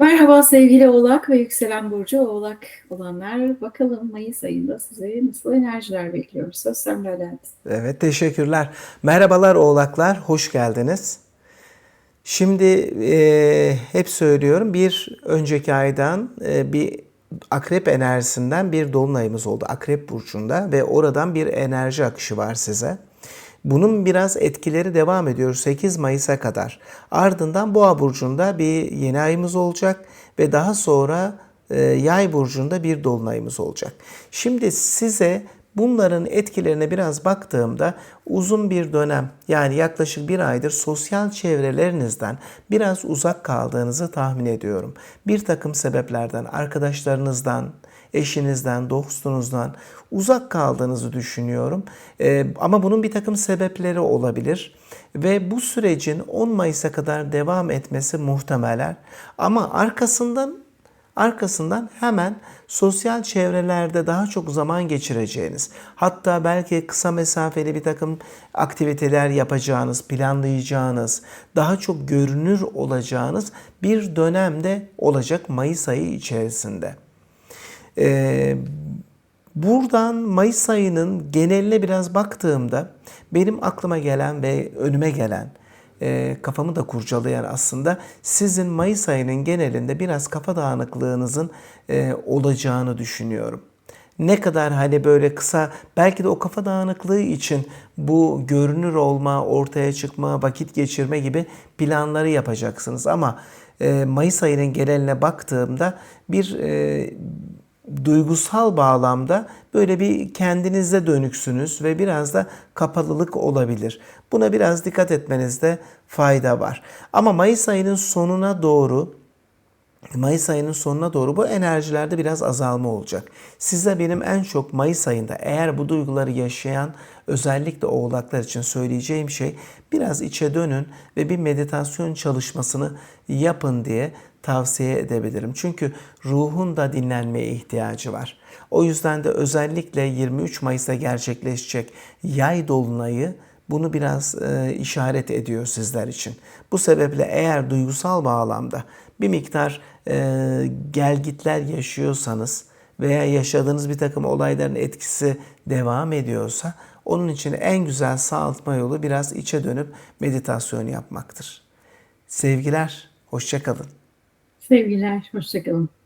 Merhaba sevgili Oğlak ve Yükselen Burcu Oğlak olanlar. Bakalım Mayıs ayında size nasıl enerjiler bekliyor? Söz sende Levent. Evet teşekkürler. Merhabalar oğlaklar, hoş geldiniz. Şimdi e, hep söylüyorum bir önceki aydan e, bir akrep enerjisinden bir dolunayımız oldu. Akrep burcunda ve oradan bir enerji akışı var size. Bunun biraz etkileri devam ediyor 8 Mayıs'a kadar. Ardından Boğa burcunda bir yeni ayımız olacak ve daha sonra e, Yay burcunda bir dolunayımız olacak. Şimdi size bunların etkilerine biraz baktığımda uzun bir dönem yani yaklaşık bir aydır sosyal çevrelerinizden biraz uzak kaldığınızı tahmin ediyorum. Bir takım sebeplerden, arkadaşlarınızdan, eşinizden, dostunuzdan uzak kaldığınızı düşünüyorum. Ee, ama bunun bir takım sebepleri olabilir. Ve bu sürecin 10 Mayıs'a kadar devam etmesi muhtemeler. Ama arkasından Arkasından hemen sosyal çevrelerde daha çok zaman geçireceğiniz, hatta belki kısa mesafeli bir takım aktiviteler yapacağınız, planlayacağınız, daha çok görünür olacağınız bir dönemde olacak Mayıs ayı içerisinde. Ee, buradan Mayıs ayının geneline biraz baktığımda benim aklıma gelen ve önüme gelen e, kafamı da kurcalayan aslında sizin Mayıs ayının genelinde biraz kafa dağınıklığınızın e, olacağını düşünüyorum. Ne kadar hani böyle kısa belki de o kafa dağınıklığı için bu görünür olma, ortaya çıkma, vakit geçirme gibi planları yapacaksınız ama e, Mayıs ayının geneline baktığımda bir e, duygusal bağlamda böyle bir kendinize dönüksünüz ve biraz da kapalılık olabilir. Buna biraz dikkat etmenizde fayda var. Ama Mayıs ayının sonuna doğru Mayıs ayının sonuna doğru bu enerjilerde biraz azalma olacak. Size benim en çok Mayıs ayında eğer bu duyguları yaşayan özellikle oğlaklar için söyleyeceğim şey biraz içe dönün ve bir meditasyon çalışmasını yapın diye tavsiye edebilirim. Çünkü ruhun da dinlenmeye ihtiyacı var. O yüzden de özellikle 23 Mayıs'ta gerçekleşecek yay dolunayı bunu biraz e, işaret ediyor sizler için. Bu sebeple eğer duygusal bağlamda bir miktar e, gelgitler yaşıyorsanız veya yaşadığınız bir takım olayların etkisi devam ediyorsa onun için en güzel sağaltma yolu biraz içe dönüp meditasyon yapmaktır. Sevgiler, hoşçakalın. Sevgiler, hoşçakalın.